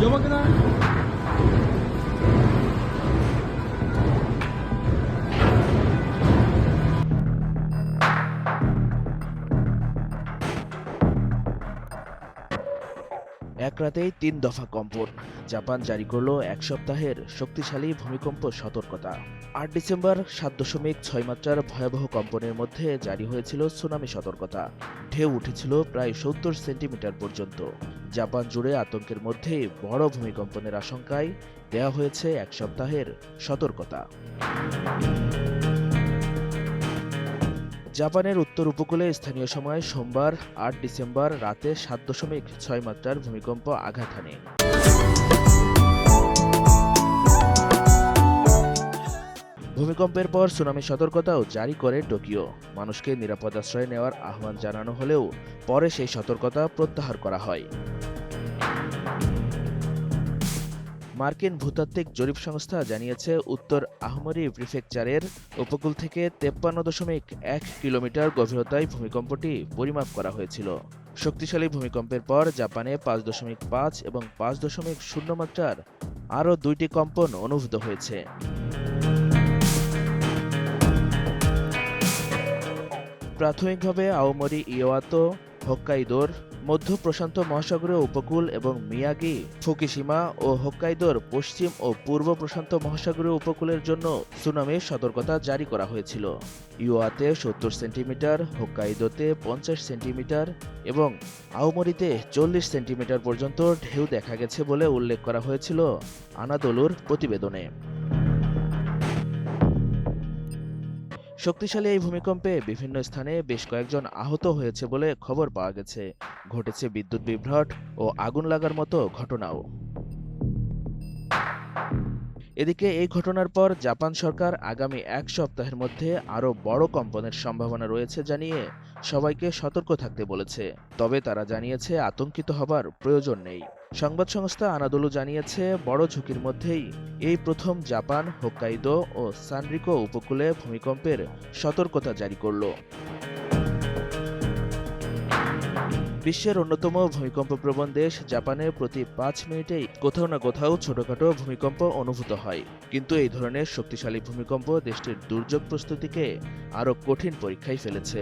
やばくない？এক রাতেই তিন দফা কম্পন। জাপান জারি করল এক সপ্তাহের শক্তিশালী ভূমিকম্প সতর্কতা। আট ডিসেম্বর সাত দশমিক ছয় মাত্রার ভয়াবহ কম্পনের মধ্যে জারি হয়েছিল সুনামি সতর্কতা। ঢেউ উঠেছিল প্রায় সত্তর সেন্টিমিটার পর্যন্ত। জাপান জুড়ে আতঙ্কের মধ্যে বড় ভূমিকম্পনের আশঙ্কায় দেওয়া হয়েছে এক সপ্তাহের সতর্কতা। জাপানের উত্তর উপকূলে স্থানীয় সময় সোমবার আট ডিসেম্বর রাতে সাত দশমিক ছয় মাত্রার ভূমিকম্প আঘাত হানে। ভূমিকম্পের পর সুনামি সতর্কতাও জারি করে টোকিও। মানুষকে নিরাপদ আশ্রয় নেওয়ার আহ্বান জানানো হলেও পরে সেই সতর্কতা প্রত্যাহার করা হয়। মার্কিন ভূতাত্ত্বিক জরিপ সংস্থা জানিয়েছে, উত্তর আহমরি প্রিফেকচারের উপকূল থেকে তেপ্পান্ন দশমিক এক কিলোমিটার গভীরতায় ভূমিকম্পটি পরিমাপ করা হয়েছিল। শক্তিশালী ভূমিকম্পের পর জাপানে পাঁচ দশমিক পাঁচ এবং পাঁচ দশমিক শূন্য মাত্রার আরও দুইটি কম্পন অনুভূত হয়েছে। প্রাথমিকভাবে আওমরি ইয়োয়াতো হোক্কাইদোর মধ্য প্রশান্ত মহাসাগরীয় উপকূল এবং মিয়াগি, ফুকিশিমা ও হোক্কাইদোর পশ্চিম ও পূর্ব প্রশান্ত মহাসাগরীয় উপকূলের জন্য সুনামির সতর্কতা জারি করা হয়েছিল। ইউয়াতে সত্তর সেন্টিমিটার, হোক্কাইদোতে পঞ্চাশ সেন্টিমিটার এবং আউমরিতে চল্লিশ সেন্টিমিটার পর্যন্ত ঢেউ দেখা গেছে বলে উল্লেখ করা হয়েছিল আনাদোলুর প্রতিবেদনে। শক্তিশালী এই ভূমিকম্পে বিভিন্ন স্থানে বেশ কয়েকজন আহত হয়েছে বলে খবর পাওয়া গেছে। ঘটেছে বিদ্যুৎ বিভ্রাট ও আগুন লাগার মতো ঘটনাও। এদিকে এই ঘটনার পর জাপান সরকার আগামী এক সপ্তাহের মধ্যে আরও বড় কম্পনের সম্ভাবনা রয়েছে জানিয়ে সবাইকে সতর্ক থাকতে বলেছে। তবে তারা জানিয়েছে আতঙ্কিত হবার প্রয়োজন নেই। সংবাদ সংস্থা আনাদোলু জানিয়েছে, বড় ঝুঁকির মধ্যেই এই প্রথম জাপান, হোক্কাইদো ও সানরিকো উপকূলে ভূমিকম্পের সতর্কতা জারি করল। বিশ্বের অন্যতম ভূমিকম্প প্রবণ দেশ জাপানে প্রতি পাঁচ মিনিটেই কোথাও না কোথাও ছোটখাটো ভূমিকম্প অনুভূত হয়। কিন্তু এই ধরনের শক্তিশালী ভূমিকম্প দেশটির দুর্যোগ প্রস্তুতিকে আরও কঠিন পরীক্ষায় ফেলেছে।